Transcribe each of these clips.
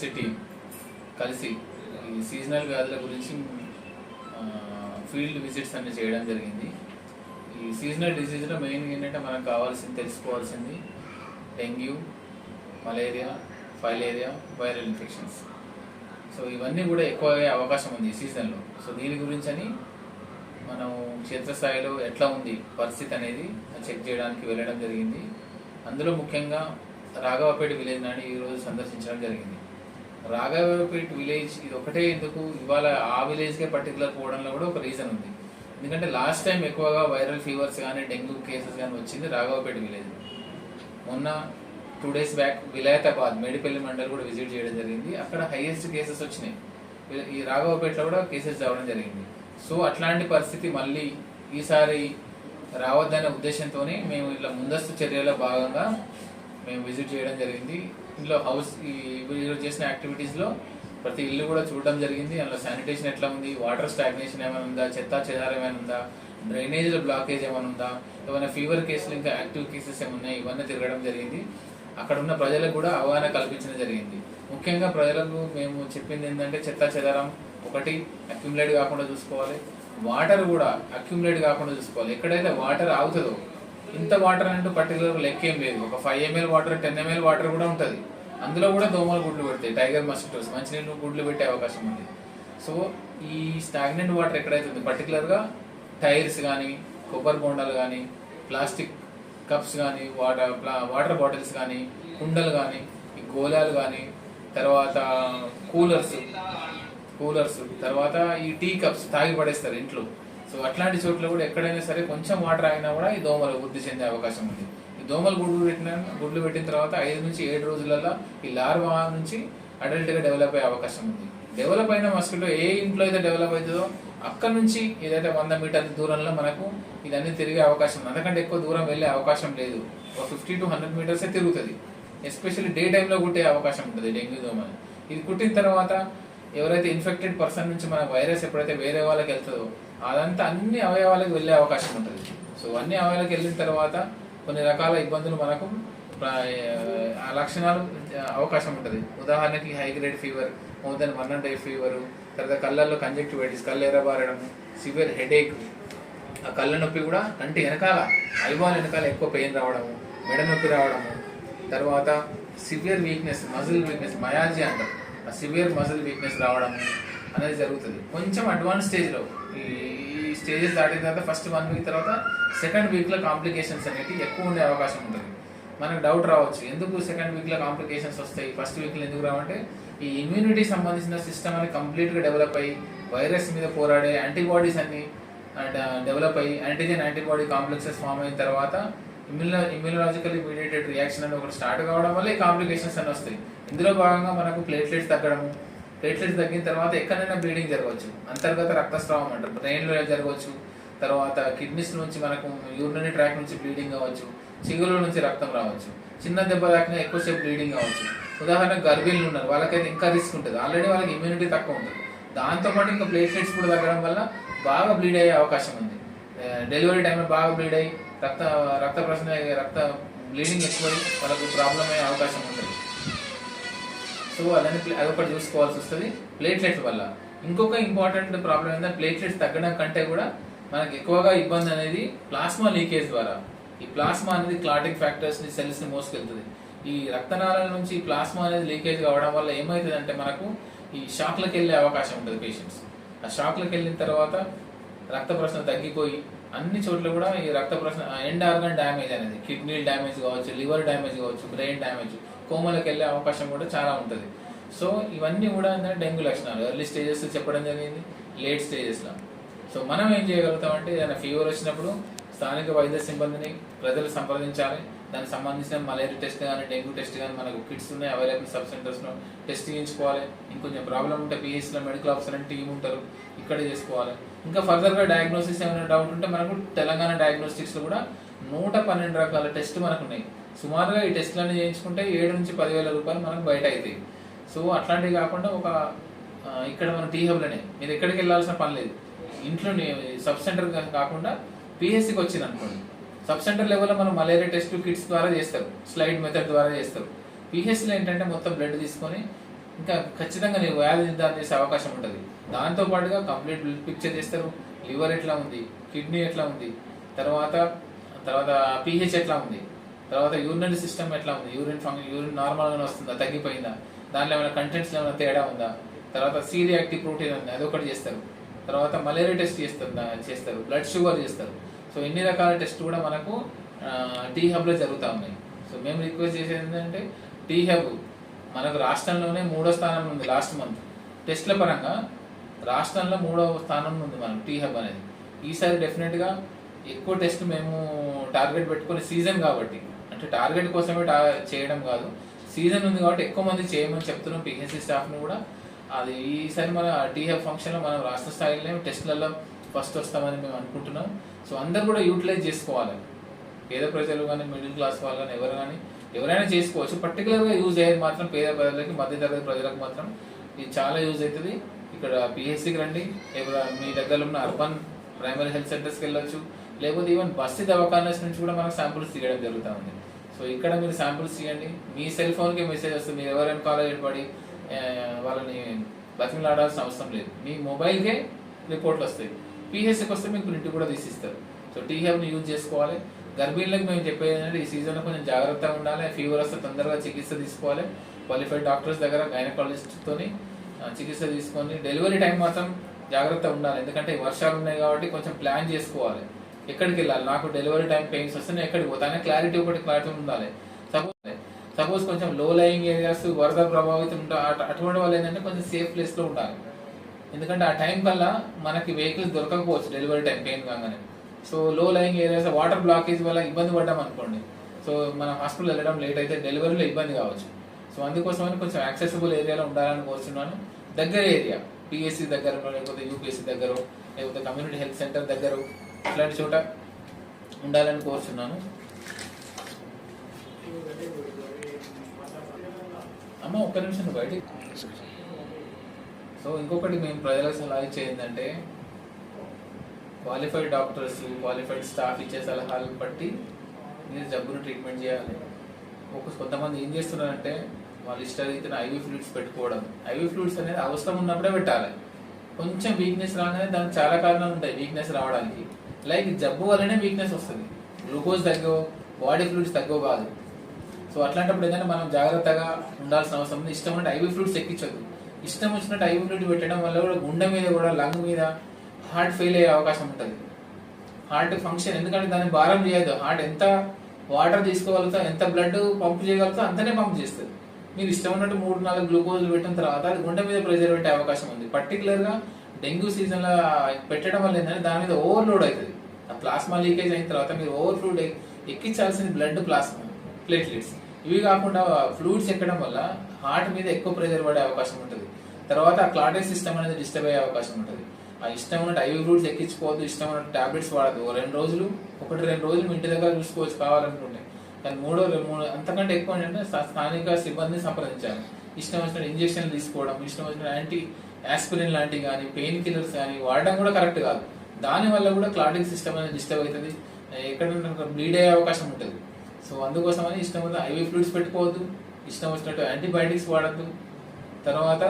City కలిసి ఈ seasonal వ్యాధుల గురించి ఫీల్డ్ విజిట్స్ అన్ని చేయడం జరిగింది. ఈ సీజనల్ డిసీజ్లో మెయిన్ ఏంటంటే మనకు కావాల్సింది తెలుసుకోవాల్సింది dengue malaria filaria viral infections. So ఇవన్నీ కూడా ఎక్కువ అయ్యే అవకాశం ఉంది ఈ సీజన్లో సో దీని గురించి అని మనం క్షేత్రస్థాయిలో ఎట్లా ఉంది పరిస్థితి అనేది చెక్ చేయడానికి వెళ్ళడం జరిగింది. అందులో ముఖ్యంగా రాఘవపేట విలేజ్ నాని ఈరోజు సందర్శించడం జరిగింది. రాఘవపేట్ విలేజ్ ఇది ఒకటే ఎందుకు? ఇవాళ ఆ విలేజ్కే పర్టికులర్ పోవడంలో కూడా ఒక రీజన్ ఉంది. ఎందుకంటే లాస్ట్ టైం ఎక్కువగా వైరల్ ఫీవర్స్ కానీ డెంగ్యూ కేసెస్ కానీ వచ్చింది రాఘవపేట విలేజ్ మొన్న two days back Vilayathabad Medipalli mandal కూడా విజిట్ చేయడం జరిగింది. అక్కడ హైయెస్ట్ కేసెస్ వచ్చినాయి. ఈ రాఘవపేటలో కూడా కేసెస్ రావడం జరిగింది. సో అట్లాంటి పరిస్థితి మళ్ళీ ఈసారి రావద్దనే ఉద్దేశంతోనే మేము ఇట్లా ముందస్తు చర్యల భాగంగా మేము విజిట్ చేయడం జరిగింది. ఇంట్లో హౌస్ ఈరోజు చేసిన యాక్టివిటీస్లో ప్రతి ఇల్లు కూడా చూడడం జరిగింది. అందులో శానిటేషన్ ఎట్లా ఉంది? వాటర్ స్టాగ్నేషన్ ఏమైనా ఉందా? చెత్త చెదారం ఏమైనా ఉందా? డ్రైనేజ్లో బ్లాకేజ్ ఏమైనా ఉందా? ఏమైనా ఫీవర్ కేసులు ఇంకా యాక్టివ్ కేసెస్ ఏమున్నాయి ఇవన్నీ తిరగడం జరిగింది. అక్కడ ఉన్న ప్రజలకు కూడా అవగాహన కల్పించడం జరిగింది. ముఖ్యంగా ప్రజలకు మేము చెప్పింది ఏంటంటే చెత్త చెదారం ఒకటి అక్యుములేట్ కాకుండా చూసుకోవాలి. వాటర్ కూడా అక్యుములేట్ కాకుండా చూసుకోవాలి. ఎక్కడైతే వాటర్ ఆగుతుందో ఇంత వాటర్ అంటూ పర్టికులర్ లెక్క ఏం లేదు. ఒక five ML water ten ML water కూడా ఉంటుంది. అందులో కూడా దోమలు గుడ్లు పెడతాయి. టైగర్ మస్కిటోస్ మంచినీళ్ళు గుడ్లు పెట్టే అవకాశం ఉంది. సో ఈ స్టాగ్నెంట్ వాటర్ ఎక్కడైతే ఉంది పర్టికులర్గా టైర్స్ కానీ కొబ్బరి బొండాలు కానీ ప్లాస్టిక్ కప్స్ కానీ వాటర్ వాటర్ బాటిల్స్ కానీ కుండలు కానీ ఈ గోళాలు కానీ తర్వాత కూలర్స్ కూలర్స్ తర్వాత ఈ టీ కప్స్ తాగి పడేస్తారు ఇంట్లో. సో అట్లాంటి చోట్ల కూడా ఎక్కడైనా సరే కొంచెం వాటర్ ఆగినా కూడా ఈ దోమలు వృద్ధి చెందే అవకాశం ఉంది. ఈ దోమలు గుడ్లు పెట్టిన గుడ్లు పెట్టిన తర్వాత ఐదు నుంచి ఏడు రోజులలో ఈ లార్వా నుంచి అడల్ట్గా డెవలప్ అయ్యే అవకాశం ఉంది. డెవలప్ అయిన మస్కిటో ఏ ఇంట్లో అయితే డెవలప్ అవుతుందో అక్కడ నుంచి ఏదైతే వంద మీటర్ల దూరంలో మనకు ఇదన్నీ తిరిగే అవకాశం ఉంది. అందుకంటే ఎక్కువ దూరం వెళ్ళే అవకాశం లేదు. ఒక ఫిఫ్టీ టు హండ్రెడ్ మీటర్సే తిరుగుతుంది. ఎస్పెషల్లీ డే టైంలో కుట్టే అవకాశం ఉంటుంది డెంగ్యూ దోమలు. ఇది కుట్టిన తర్వాత ఎవరైతే ఇన్ఫెక్టెడ్ పర్సన్ నుంచి మన వైరస్ ఎప్పుడైతే వేరే వాళ్ళకి వెళ్తుందో అదంతా అన్ని అవయవాలకు వెళ్ళే అవకాశం ఉంటుంది. సో అన్ని అవయవాలకు వెళ్ళిన తర్వాత కొన్ని రకాల ఇబ్బందులు మనకు ఆ లక్షణాలు అవకాశం ఉంటుంది. ఉదాహరణకి high grade fever more than one and fever తర్వాత కళ్ళల్లో కంజక్టివైటిస్ కళ్ళు ఎర్రబారడం సివియర్ హెడేక్ ఆ కళ్ళ నొప్పి కూడా కంటి వెనకాల ఐబాల్ వెనకాల ఎక్కువ పెయిన్ రావడము మెడ నొప్పి రావడము. తర్వాత సివియర్ వీక్నెస్ మజిల్ వీక్నెస్ మయాజీ అంటారు. సివియర్ మజిల్ వీక్నెస్ రావడం అనేది జరుగుతుంది. కొంచెం అడ్వాన్స్ స్టేజ్లో ఈ ఈ స్టేజెస్ దాటిన తర్వాత ఫస్ట్ వన్ వీక్ తర్వాత సెకండ్ వీక్లో కాంప్లికేషన్స్ అనేవి ఎక్కువ ఉండే అవకాశం ఉంటుంది. మనకు డౌట్ రావచ్చు. ఎందుకు సెకండ్ వీక్లో కాంప్లికేషన్స్ వస్తాయి? ఫస్ట్ వీక్లో ఎందుకు రావంటే ఈ ఇమ్యూనిటీ సంబంధించిన సిస్టమ్ అనేది కంప్లీట్గా డెవలప్ అయ్యి వైరస్ మీద పోరాడే యాంటీబాడీస్ అన్ని డెవలప్ అయ్యి యాంటీజెన్ యాంటీబాడీ కాంప్లెక్సెస్ ఫామ్ అయిన తర్వాత ఇమ్యూనో ఇమ్యూనలాజికలీ మీడియేటెడ్ రియాక్షన్ అని ఒకటి స్టార్ట్ కావడం వల్ల ఈ కాంప్లికేషన్స్ అని వస్తాయి. ఇందులో భాగంగా మనకు ప్లేట్లెట్స్ తగ్గడము ప్లేట్లెట్స్ తగ్గిన తర్వాత ఎక్కడైనా బ్లీడింగ్ జరగవచ్చు. అంతర్గత రక్తస్రావం అంటారు. బ్రెయిన్లో జరగవచ్చు. తర్వాత కిడ్నీస్ నుంచి మనకు యూరినరీ ట్రాక్ నుంచి బ్లీడింగ్ అవ్వచ్చు. చిగుల నుంచి రక్తం రావచ్చు. చిన్న దెబ్బ తాకినా ఎక్కువసేపు బ్లీడింగ్ అవ్వచ్చు. ఉదాహరణకు గర్భిణులు ఉన్నారు. వాళ్ళకైతే ఇంకా రిస్క్ ఉంటుంది. ఆల్రెడీ వాళ్ళకి ఇమ్యూనిటీ తక్కువ ఉంటుంది. దాంతోపాటు ఇంకా ప్లేట్లెట్స్ కూడా తగ్గడం వల్ల బాగా బ్లీడ్ అయ్యే అవకాశం ఉంది. డెలివరీ టైంలో బాగా బ్లీడ్ అయ్యి రక్త రక్త ప్రసరణ రక్త బ్లీడింగ్ ఎక్కువై వాళ్ళకు ప్రాబ్లం అయ్యే అవకాశం ఉంటుంది. సో అదని అదొకటి చూసుకోవాల్సి వస్తుంది. ప్లేట్లెట్స్ వల్ల. ఇంకొక ఇంపార్టెంట్ ప్రాబ్లం ఏంటంటే ప్లేట్లెట్స్ తగ్గడం కంటే కూడా మనకి ఎక్కువగా ఇబ్బంది అనేది ప్లాస్మా లీకేజ్ ద్వారా. ఈ ప్లాస్మా అనేది క్లాటింగ్ ఫ్యాక్టర్స్ని సెల్స్ని మోసుకెళ్తుంది. ఈ రక్తనాళాల నుంచి ప్లాస్మా అనేది లీకేజ్ కావడం వల్ల ఏమవుతుంది అంటే మనకు ఈ షాక్లకు వెళ్ళే అవకాశం ఉంటుంది పేషెంట్స్ ఆ షాక్లకు వెళ్ళిన తర్వాత రక్త ప్రసరణ తగ్గిపోయి అన్ని చోట్ల కూడా ఈ రక్త ప్రసరణ ఎండ్ ఆర్గన్ డ్యామేజ్ అనేది కిడ్నీ డ్యామేజ్ కావచ్చు లివర్ డ్యామేజ్ కావచ్చు బ్రెయిన్ డ్యామేజ్ కోమలకు వెళ్ళే అవకాశం కూడా చాలా ఉంటుంది. సో ఇవన్నీ కూడా ఏంటంటే డెంగ్యూ లక్షణాలు. ఎర్లీ స్టేజెస్ చెప్పడం జరిగింది లేట్ స్టేజెస్లో సో మనం ఏం చేయగలుగుతాం అంటే ఏదైనా ఫీవర్ వచ్చినప్పుడు స్థానిక వైద్య సిబ్బందిని ప్రజలు సంప్రదించాలి. దానికి సంబంధించిన మలేరియా టెస్ట్ కానీ డెంగ్యూ టెస్ట్ కానీ మనకు కిట్స్ ఉన్నాయి అవైలబుల్ సబ్ సెంటర్స్లో టెస్ట్ చేయించుకోవాలి. ఇంకొంచెం ప్రాబ్లం ఉంటే పిహెచ్లో మెడికల్ ఆఫీసర్ అని టీం ఉంటారు ఇక్కడ చేసుకోవాలి. ఇంకా ఫర్దర్గా డయాగ్నోసిస్ ఏమైనా డౌట్ ఉంటే మనకు తెలంగాణ డయాగ్నోస్టిక్స్లో కూడా నూట పన్నెండు రకాల టెస్ట్ మనకు ఉన్నాయి. సుమారుగా ఈ టెస్ట్లన్నీ చేయించుకుంటే ఏడు నుంచి పదివేల రూపాయలు మనకు బయట అవుతాయి. సో అట్లాంటివి కాకుండా ఒక ఇక్కడ మన టీ హబ్లోనే మీరు ఎక్కడికి వెళ్ళాల్సిన పని లేదు. ఇంట్లోనే సబ్ సెంటర్ కాకుండా పిహెచ్సికి వచ్చింది అనుకోండి సబ్ సెంటర్ లెవెల్లో మనం మలేరియా టెస్ట్ కిట్స్ ద్వారా చేస్తారు. స్లైడ్ మెథడ్ ద్వారా చేస్తారు. పిహెచ్లో ఏంటంటే మొత్తం బ్లడ్ తీసుకొని ఇంకా ఖచ్చితంగా నీకు వ్యాధి నిర్ధారణ చేసే అవకాశం ఉంటుంది. దాంతో పాటుగా కంప్లీట్ బ్లడ్ పిక్చర్ చేస్తారు. లివర్ ఎట్లా ఉంది? కిడ్నీ ఎట్లా ఉంది? తర్వాత తర్వాత పిహెచ్ ఎట్లా ఉంది? తర్వాత యూరినరీ సిస్టమ్ ఎట్లా ఉంది? యూరిన్ ఫంక్షన్ యూరిన్ నార్మల్గానే వస్తుందా? తగ్గిపోయిందా? దాంట్లో ఏమైనా కంటెంట్స్ ఏమైనా తేడా ఉందా? తర్వాత సీరియాక్టివ్ ప్రోటీన్ ఉంది. అదొకటి చేస్తారు. తర్వాత మలేరియా టెస్ట్ చేస్తారు. చేస్తారు. బ్లడ్ షుగర్ చేస్తారు. సో ఇన్ని రకాల టెస్ట్ కూడా మనకు టీ హబ్లో జరుగుతూ ఉన్నాయి. సో మేము రిక్వెస్ట్ చేసేది ఏంటంటే టీ హబ్ మనకు రాష్ట్రంలోనే మూడో స్థానంలో ఉంది లాస్ట్ మంత్. టెస్ట్ల పరంగా రాష్ట్రంలో మూడవ స్థానంలో ఉంది మనం టీ హబ్ అనేది. ఈసారి డెఫినెట్గా ఎక్కువ టెస్ట్ మేము టార్గెట్ పెట్టుకునే సీజన్ కాబట్టి అంటే టార్గెట్ కోసమే టా చేయడం కాదు. సీజన్ ఉంది కాబట్టి ఎక్కువ మంది చేయమని చెప్తున్నాం పిహెచ్సి స్టాఫ్ని కూడా. అది ఈసారి మన టీ హబ్ ఫంక్షన్లో మనం రాష్ట్ర స్థాయిలోనే టెస్ట్లలో ఫస్ట్ వస్తామని మేము అనుకుంటున్నాం. సో అందరు కూడా యూటిలైజ్ చేసుకోవాలి. పేద ప్రజలు కానీ మిడిల్ క్లాస్ వాళ్ళు కానీ ఎవరు కానీ ఎవరైనా చేసుకోవచ్చు. పర్టికులర్గా యూజ్ అయ్యేది మాత్రం పేద ప్రజలకి మధ్యతరగతి ప్రజలకు మాత్రం ఇది చాలా యూజ్ అవుతుంది. ఇక్కడ పిహెచ్సికి రండి. మీ దగ్గర ఉన్న అర్బన్ ప్రైమరీ హెల్త్ సెంటర్స్కి వెళ్ళొచ్చు. లేకపోతే ఈవెన్ బస్సు దవాఖానాస్ నుంచి కూడా మనకు శాంపుల్స్ తీయడం జరుగుతూ ఉంది సో ఇక్కడ మీరు శాంపుల్స్ తీయండి. మీ సెల్ ఫోన్కి మెసేజ్ వస్తుంది మీరు ఎవరైనా కాలేజ్ ఏర్పడి వాళ్ళని బతిమలాడాల్సిన అవసరం లేదు. మీ మొబైల్కే రిపోర్ట్లు వస్తాయి. పిహెచ్ఎక్ వస్తే మీకు ప్రింట్ కూడా తీసిస్తారు సో టీహెబ్ని యూజ్ చేసుకోవాలి. గర్భిణులకు మేము చెప్పేది ఏంటంటే ఈ సీజన్లో కొంచెం జాగ్రత్తగా ఉండాలి. ఫీవర్ వస్తే తొందరగా చికిత్స తీసుకోవాలి. క్వాలిఫైడ్ డాక్టర్స్ దగ్గర గైనకాలజిస్ట్తోని చికిత్స తీసుకొని డెలివరీ టైం మాత్రం జాగ్రత్తగా ఉండాలి. ఎందుకంటే వర్షాలు ఉన్నాయి కాబట్టి కొంచెం ప్లాన్ చేసుకోవాలి. ఎక్కడికి వెళ్ళాలి? నాకు డెలివరీ టైం పెయిన్స్ వస్తే నేను ఎక్కడికి పోతానే క్లారిటీ ఒకటి క్లారిటీ ఉండాలి. సపోజ్ సపోజ్ కొంచెం లో లయింగ్ ఏరియాస్ వరద ప్రభావితం ఉంటా అటు- అటువంటి వాళ్ళు ఏంటంటే కొంచెం సేఫ్ ప్లేస్లో ఉండాలి. ఎందుకంటే ఆ టైం కల్లా మనకి వెహికల్స్ దొరకకపోవచ్చు డెలివరీ టైం పెయిన్ కాగానే. So low line areas water blockage వల్ల ఇబ్బంది పడ్డాం అనుకోండి. సో మన హాస్పిటల్ వెళ్ళడం లేట్ అయితే డెలివరీలో ఇబ్బంది కావచ్చు. సో అందుకోసమని కొంచెం యాక్సెసిబుల్ ఏరియాలో ఉండాలని కోరుచున్నాను. దగ్గర ఏరియా పిఎస్సి దగ్గర లేకపోతే యూపీఎస్సి దగ్గర లేకపోతే కమ్యూనిటీ హెల్త్ సెంటర్ దగ్గర ఇట్లాంటి చోట ఉండాలని కోరుచున్నాను. అమ్మ ఒక్క నిమిషం బయటికి సో ఇంకొకటి మేము ప్రజలకు సలహా ఇచ్చేది ఏంటంటే క్వాలిఫైడ్ డాక్టర్స్ క్వాలిఫైడ్ స్టాఫ్ ఇచ్చే సలహాలను బట్టి మీరు జబ్బును ట్రీట్మెంట్ చేయాలి. ఒక కొంతమంది ఏం చేస్తున్నారంటే వాళ్ళు ఇష్టరీతిన ఐవీ ఫ్లూయిడ్స్ పెట్టుకోవడం. ఐవీ ఫ్లూయిడ్స్ అనేది అవసరం ఉన్నప్పుడే పెట్టాలి. కొంచెం వీక్నెస్ రాగానే దానికి చాలా కారణాలు ఉంటాయి. వీక్నెస్ రావడానికి. లైక్ జబ్బు వల్లనే వీక్నెస్ వస్తుంది. గ్లూకోజ్ తగ్గో బాడీ ఫ్లూయిడ్స్ తగ్గో కాదు. సో అట్లాంటప్పుడు ఏంటంటే మనం జాగ్రత్తగా ఉండాల్సిన అవసరం ఉంది. ఇష్టం అంటే ఐవీ ఫ్లూయిడ్స్ ఎక్కించదు ఇష్టం వచ్చినట్టు ఐవీ పెట్టడం వల్ల కూడా గుండె మీద కూడా లంగ్ మీద హార్ట్ ఫెయిల్ అయ్యే అవకాశం ఉంటుంది. హార్ట్ ఫంక్షన్ ఎందుకంటే దాన్ని భారం చేయదు హార్ట్ ఎంత వాటర్ తీసుకోగలుగుతా ఎంత బ్లడ్ పంప్ చేయగలుగుతా అంతనే పంప్ చేస్తుంది. మీరు ఇష్టం ఉన్నట్టు మూడు నాలుగు గ్లూకోజ్లు పెట్టిన తర్వాత అది గుండె మీద ప్రెజర్ పెట్టే అవకాశం ఉంది. పర్టికులర్గా డెంగ్యూ సీజన్లో పెట్టడం వల్ల ఏంటంటే దాని మీద ఓవర్లోడ్ అవుతుంది ఆ ప్లాస్మా లీకేజ్ అయిన తర్వాత మీరు ఓవర్ఫ్లూడ్ ఎక్కించాల్సిన బ్లడ్ ప్లాస్మా ప్లేట్లెట్స్ ఇవి కాకుండా ఫ్లూయిడ్స్ ఎక్కడం వల్ల హార్ట్ మీద ఎక్కువ ప్రెజర్ పడే అవకాశం ఉంటుంది. తర్వాత ఆ క్లాటింగ్ సిస్టమ్ అనేది డిస్టర్బ్ అయ్యే అవకాశం ఉంటుంది. ఆ ఇష్టం ఉన్నట్టు ఐవీ ఫ్రూట్స్ ఎక్కించుకోవద్దు ఇష్టం ఉన్నట్టు టాబ్లెట్స్ వాడదు రెండు రోజులు ఒకటి రెండు రోజులు మీ ఇంటి దగ్గర చూసుకోవచ్చు కావాలనుకుంటే. కానీ మూడో మూడు అంతకంటే ఎక్కువ ఏంటంటే స్థానిక సిబ్బందిని సంప్రదించాలి. ఇష్టం వచ్చిన ఇంజక్షన్లు తీసుకోవడం ఇష్టం వచ్చిన యాంటీ ఆస్పిరిన్ లాంటివి కానీ పెయిన్ కిల్లర్స్ కానీ వాడడం కూడా కరెక్ట్ కాదు. దానివల్ల కూడా క్లాటింగ్ సిస్టమ్ అనేది డిస్టర్బ్ అవుతుంది. ఎక్కడ బ్లీడ్ అయ్యే అవకాశం ఉంటుంది. సో అందుకోసమని ఇష్టం ఉన్న ఐవీ ఫ్లూయిడ్స్ పెట్టుకోవద్దు. ఇష్టం వచ్చినట్టు యాంటీబయాటిక్స్ వాడద్దు. తర్వాత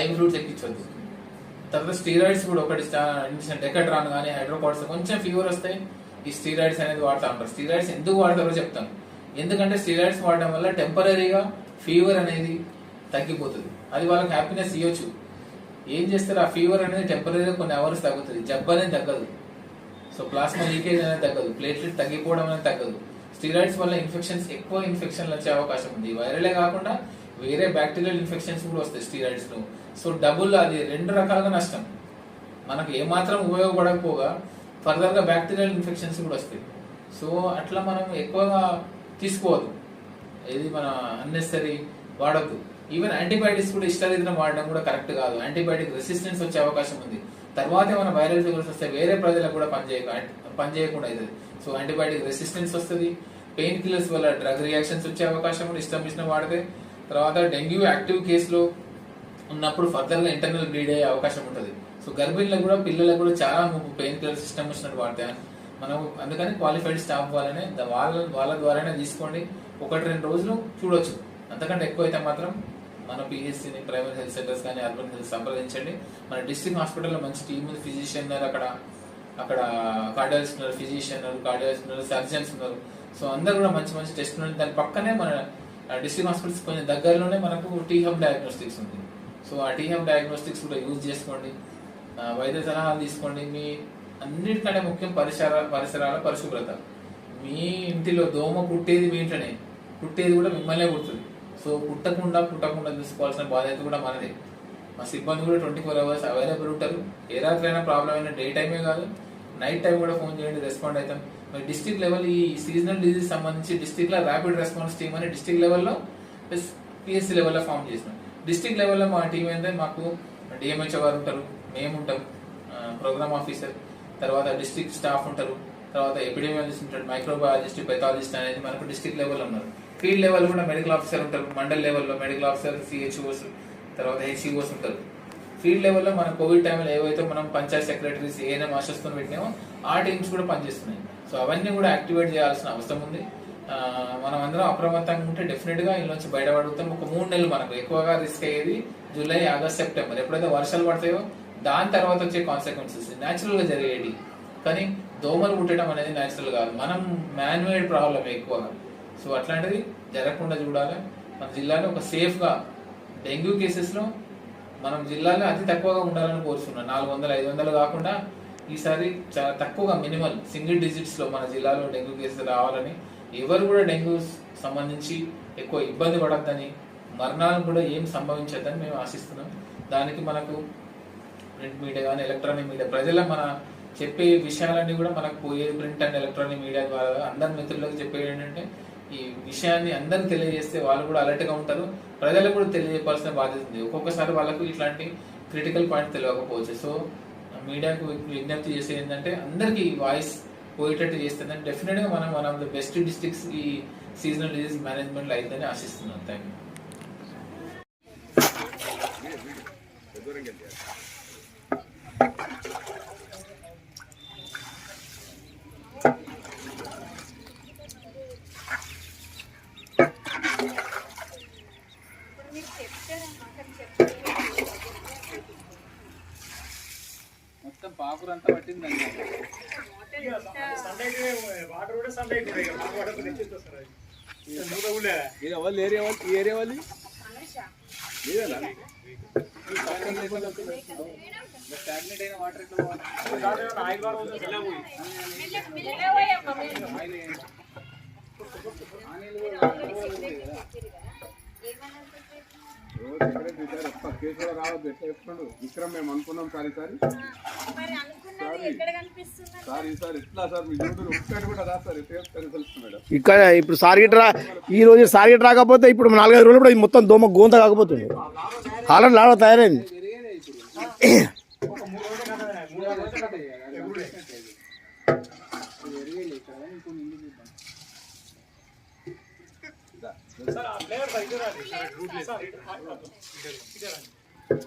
ఐవీ ఫ్లూయిడ్స్ ఎక్కించవద్దు తర్వాత స్టీరాయిడ్స్ కూడా ఒకటి డెకడ్రాన్ కానీ హైడ్రోకాట్స్ కొంచెం ఫీవర్ వస్తాయి ఈ స్టీరాయిడ్స్ అనేది వాడుతూ ఉంటారు. స్టీరాయిడ్స్ ఎందుకు వాడతారో చెప్తాను. ఎందుకంటే స్టీరాయిడ్స్ వాడడం వల్ల టెంపరీగా ఫీవర్ అనేది తగ్గిపోతుంది. అది వాళ్ళకి హ్యాపీనెస్ ఇవ్వచ్చు ఏం చేస్తారు? ఆ ఫీవర్ అనేది టెంపరీగా కొన్ని అవర్స్ తగ్గుతుంది. జబ్బు అనేది తగ్గదు. సో ప్లాస్మా లీకేజ్ అనేది తగ్గదు. ప్లేట్లెట్ తగ్గిపోవడం అనేది తగ్గదు. స్టీరాయిడ్స్ వల్ల ఇన్ఫెక్షన్స్ ఎక్కువ ఇన్ఫెక్షన్లు వచ్చే అవకాశం ఉంది. వైరలే కాకుండా వేరే బ్యాక్టీరియల్ ఇన్ఫెక్షన్స్ కూడా వస్తాయి స్టీరాయిడ్స్లో సో డబుల్ అది రెండు రకాలుగా నష్టం. మనకు ఏమాత్రం ఉపయోగపడకపోగా ఫర్దర్గా బ్యాక్టీరియల్ ఇన్ఫెక్షన్స్ కూడా వస్తాయి. సో అట్లా మనం ఎక్కువగా తీసుకోవద్దు. ఇది మన అన్నెసరీ వాడద్దు. ఈవెన్ యాంటీబయాటిక్స్ కూడా ఇష్టారీతిన వాడడం కూడా కరెక్ట్ కాదు. యాంటీబయాటిక్ రెసిస్టెన్స్ వచ్చే అవకాశం ఉంది. తర్వాత ఏమైనా వైరల్ ఫీవర్స్ వస్తే వేరే ప్రజలకు కూడా పనిచేయక పనిచేయకుండా అవుతుంది సో యాంటీబయాటిక్ రెసిస్టెన్స్ వస్తుంది. పెయిన్ కిల్లర్స్ వల్ల డ్రగ్ రియాక్షన్స్ వచ్చే అవకాశం కూడా ఇష్టం ఇష్టం వాడితే తర్వాత డెంగ్యూ యాక్టివ్ కేసులో ఉన్నప్పుడు ఫర్దర్గా ఇంటర్నల్ బ్లీడ్ అయ్యే అవకాశం ఉంటుంది. సో గర్భిణీలకు కూడా పిల్లలకు కూడా చాలా పెయిన్ కిల్లర్ సిస్టమ్ వచ్చినట్టు వాడితే మనం అందుకని క్వాలిఫైడ్ స్టాఫ్ వాళ్ళనే వాళ్ళ వాళ్ళ ద్వారానే తీసుకోండి. ఒకటి రెండు రోజులు చూడొచ్చు. అంతకంటే ఎక్కువ అయితే మాత్రం మన పిహెచ్సిని ప్రైవేట్ హెల్త్ సెంటర్స్ కానీ అర్బన్ హెల్త్ సంప్రదించండి. మన డిస్ట్రిక్ట్ హాస్పిటల్లో మంచి టీం ఉంది ఫిజిషియన్ ఉన్నారు అక్కడ. అక్కడ కార్డియాలజిస్ట్ ఉన్నారు ఫిజిషియన్ ఉన్నారు కార్డియాలజిస్ట్ ఉన్నారు సర్జన్స్ ఉన్నారు. సో అందరు కూడా మంచి మంచి టెస్ట్ ఉన్నారు. దాని పక్కనే మన డిస్ట్రిక్ట్ హాస్పిటల్స్ కొంచెం దగ్గరలోనే మనకు టీ హబ్ డయాగ్నోస్టిక్స్ ఉంది. సో ఆ టీ హబ్ డయాగ్నోస్టిక్స్ కూడా యూజ్ చేసుకోండి. వైద్య సలహాలు తీసుకోండి. మీ అన్నిటికంటే ముఖ్యం పరిసర పరిసరాల పరిశుభ్రత. మీ ఇంటిలో దోమ పుట్టేది మీ ఇంట్లోనే. పుట్టేది కూడా మిమ్మల్నే పుడుతుంది. సో పుట్టకుండా పుట్టకుండా చూసుకోవాల్సిన బాధ్యత కూడా మనదే. మా సిబ్బంది కూడా ట్వంటీ ఫోర్ అవర్స్ అవైలబుల్ ఉంటారు. ఏ రాత్రైనా ప్రాబ్లం అయినా డే టైమే కాదు. నైట్ టైం కూడా ఫోన్ చేయండి రెస్పాండ్ అవుతాం. డిస్టిక్ డిస్ట్రిక్ట్ లెవెల్ ఈ సీజనల్ డిజీజ్ సంబంధించి డిస్ట్రిక్ట్లో ర్యాపిడ్ రెస్పాన్స్ టీమ్ అని డిస్ట్రిక్ట్ లెవెల్లో ప్లస్ పిఎస్సి లెవెల్లో ఫామ్ చేసినాం. డిస్ట్రిక్ట్ లెవెల్లో మా టీం ఏంటంటే మాకు డిఎంహెచ్ఓ వారు ఉంటారు మేము ఉంటాం ప్రోగ్రామ్ ఆఫీసర్ తర్వాత డిస్ట్రిక్ట్ స్టాఫ్ ఉంటారు తర్వాత ఎపిడెమియాలజిస్ట్ ఉంటారు మైక్రోబయాలజిస్ట్ పెథాలజిస్ట్ అనేది మనకు డిస్ట్రిక్ట్ లెవెల్ ఉన్నారు. ఫీల్డ్ లెవెల్ కూడా మెడికల్ ఆఫీసర్ ఉంటారు మండల్ లెవెల్లో మెడికల్ ఆఫీసర్ సిహెచ్ఓస్ తర్వాత హెచ్ఈఓస్ ఉంటారు. ఫీల్డ్ లెవెల్లో మన కోవిడ్ టైంలో ఏవైతే మనం పంచాయత్ సెక్రటరీస్ ఏఎన్ఎం ఆశస్తో పెట్టినామో ఆ టీమ్స్ కూడా పనిచేస్తున్నాయి. సో అవన్నీ కూడా యాక్టివేట్ చేయాల్సిన అవసరం ఉంది. మనం అందరం అప్రమత్తంగా ఉంటే డెఫినెట్గా ఇందులో నుంచి బయటపడుతాం ఒక మూడు నెలలు మనకు ఎక్కువగా రిస్క్ అయ్యేది జూలై ఆగస్ట్ సెప్టెంబర్. ఎప్పుడైతే వర్షాలు పడతాయో దాని తర్వాత వచ్చే కాన్సిక్వెన్సెస్ న్యాచురల్గా జరిగేది. కానీ దోమలు పుట్టడం అనేది న్యాచురల్ కాదు. మనం మ్యాన్మేడ్ ప్రాబ్లం ఎక్కువగా సో అట్లాంటిది జరగకుండా చూడాలి. మన జిల్లాలో ఒక సేఫ్గా డెంగ్యూ కేసెస్లో మనం జిల్లాలో అతి తక్కువగా ఉండాలని కోరుతున్నాం నాలుగు వందలు ఐదు వందలు కాకుండా ఈసారి చాలా తక్కువగా మినిమల్ సింగిల్ డిజిట్స్లో మన జిల్లాలో డెంగ్యూ కేసులు రావాలని ఎవరు కూడా డెంగ్యూ సంబంధించి ఎక్కువ ఇబ్బంది పడద్దని మరణాలు కూడా ఏం సంభవించద్దని మేము ఆశిస్తున్నాం. దానికి మనకు ప్రింట్ మీడియా కానీ ఎలక్ట్రానిక్ మీడియా ప్రజల మన చెప్పే విషయాలన్నీ కూడా మనకు పోయేది ప్రింట్ అండ్ ఎలక్ట్రానిక్ మీడియా ద్వారా అందరి మిత్రులకు చెప్పేది ఏంటంటే ఈ విషయాన్ని అందరిని తెలియజేస్తే వాళ్ళు కూడా అలర్ట్గా ఉంటారు. ప్రజలకు కూడా తెలియజేయాల్సిన బాధ్యత ఉంది. ఒక్కొక్కసారి వాళ్ళకు ఇట్లాంటి క్రిటికల్ పాయింట్ తెలియకపోవచ్చు. సో మీడియాకు విజ్ఞప్తి చేసేది ఏంటంటే అందరికీ వాయిస్ పోయేటట్టు చేస్తుంది. డెఫినెట్గా మనం one of the best districts ఈ సీజనల్ డిజీజ్ మేనేజ్మెంట్లో అయిందని ఆశిస్తున్నాను ఆశిస్తున్నాం. థ్యాంక్ యూ మొత్తం పాకురంతా పట్టిందండి వాటర్ కూడా సండే కూడా ఇక మాకు వాటర్ తెచ్చిస్తా సార్ అది. ఇక నూనె కూడా లేదా? ఇది వాళ్ళు ఏరియా వాళ్ళు ఈ ఏరియా వాళ్ళు ఆయిల్ ఒక్క కేసు కూడా రావద్దు ఎట్లా చెప్తున్నాడు విక్రమ్ మేము అనుకున్నాం సార్ ఈసారి సార్ ఈసారి ఎట్లా సార్ మీ ఒక్కటి కూడా రా సార్ ఎట్లా చెప్తారు తెలుసు మేడం ఇక్కడ ఇప్పుడు సార్గిట్ రా ఈ రోజు సార్గిట్ రాకపోతే ఇప్పుడు నాలుగైదు రోజులు కూడా ఈ మొత్తం దోమ గోంత కాకపోతుంది హాలం లాడ తయారైంది. సార్ సార్ ఇటు- ఇటు రండి. ఇటే రండి.